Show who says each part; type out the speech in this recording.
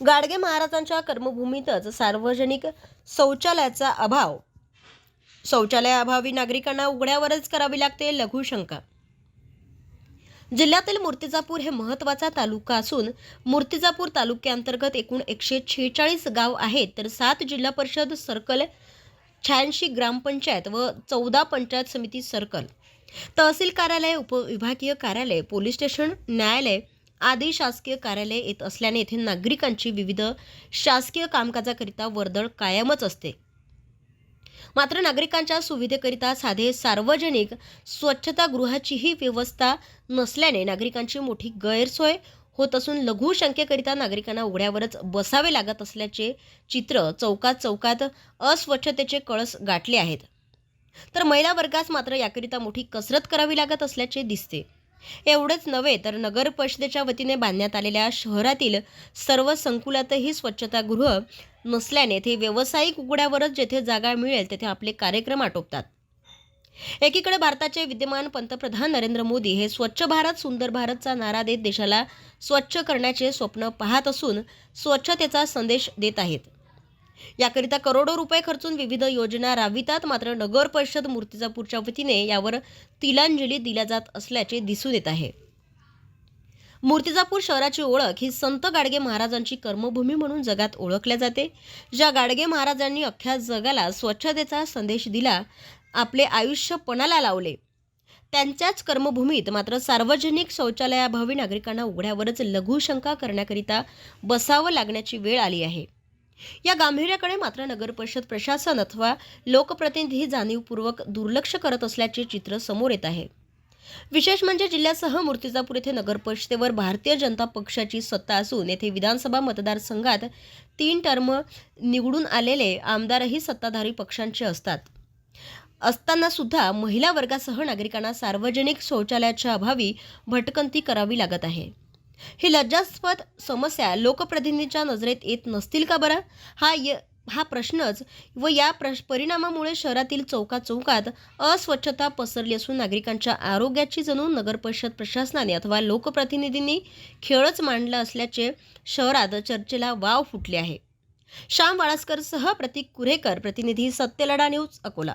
Speaker 1: गाडगे महाराजांच्या कर्मभूमीतच सार्वजनिक शौचालयाचा अभाव. शौचालयाअभावी नागरिकांना उघड्यावरच करावी लागते लघुशंका जिल्ह्यातील मूर्तिजापूर हे महत्त्वाचा तालुका असून मूर्तिजापूर तालुक्याअंतर्गत एकूण एकशे शेहेचाळीस गाव आहेत तर सात जिल्हा परिषद सर्कल शहाऐंशी ग्रामपंचायत व चौदा पंचायत समिती सर्कल. तहसील कार्यालय उपविभागीय कार्यालय पोलीस स्टेशन न्यायालय आदी शासकीय कार्यालय येत असल्याने येथे नागरिकांची विविध शासकीय कामकाजाकरिता वर्दळ कायमच असते. मात्र नागरिकांच्या सुविधेकरिता साधे सार्वजनिक स्वच्छतागृहाचीही व्यवस्था नसल्याने नागरिकांची मोठी गैरसोय होत असून लघुशंकेकरिता नागरिकांना उघड्यावरच बसावे लागत असल्याचे चित्र चौकात चौकात अस्वच्छतेचे कळस गाठले आहेत. तर महिला वर्गास मात्र याकरिता मोठी कसरत करावी लागत असल्याचे दिसते. एवढंच नव्हे तर नगर परिषदेच्या वतीने बांधण्यात आलेल्या शहरातील सर्व संकुलातही स्वच्छतागृह नसल्याने येथे व्यावसायिक उघड्यावरच जेथे जागा मिळेल तेथे आपले कार्यक्रम आटोपतात. एकीकडे भारताचे विद्यमान पंतप्रधान नरेंद्र मोदी हे स्वच्छ भारत सुंदर भारतचा नारा देत देशाला स्वच्छ करण्याचे स्वप्न पाहत असून स्वच्छतेचा संदेश देत आहेत. याकरिता करोडो रुपये खर्चून विविध योजना राबवितात. मात्र नगर परिषद मूर्तिजापूरच्या वतीने यावर तिलांजली दिल्या जात असल्याचे दिसून येत आहे. मूर्तिजापूर शहराची ओळख ही संत गाडगे महाराजांची कर्मभूमी म्हणून जगात ओळखल्या जाते. ज्या गाडगे महाराजांनी अख्ख्या जगाला स्वच्छतेचा संदेश दिला आपले आयुष्य पणाला लावले. त्यांच्याच कर्मभूमीत मात्र सार्वजनिक शौचालयाभावी नागरिकांना उघड्यावरच लघुशंका करण्याकरिता बसावं लागण्याची वेळ आली आहे. या गांभीर्याकडे मात्र नगरपरिषद प्रशासन अथवा लोकप्रतिनिधी जाणीवपूर्वक दुर्लक्ष करत असल्याचे चित्र समोर येत आहे. विशेष म्हणजे जिल्ह्यासह मूर्तिजापूर येथे नगरपरिषदेवर भारतीय जनता पक्षाची सत्ता असून येथे विधानसभा मतदारसंघात तीन टर्म निवडून आलेले आमदारही सत्ताधारी पक्षांचे असतात. असताना सुद्धा महिला वर्गासह नागरिकांना सार्वजनिक शौचालयाच्या अभावी भटकंती करावी लागत आहे. ही लज्जास्पद समस्या लोकप्रतिनिधीच्या नजरेत येत नसतील का बरं? हा य हा प्रश्नच व या प्रश परिणामामुळे शहरातील चौकाचौकात चौकात अस्वच्छता पसरली असून नागरिकांच्या आरोग्याची जणू नगरपरिषद प्रशासनाने अथवा लोकप्रतिनिधींनी खेळच मांडला असल्याचे शहरात चर्चेला वाव फुटले आहे. श्याम वाळसकरसह प्रतीक कुरेकर प्रतिनिधी सत्यलढा न्यूज अकोला.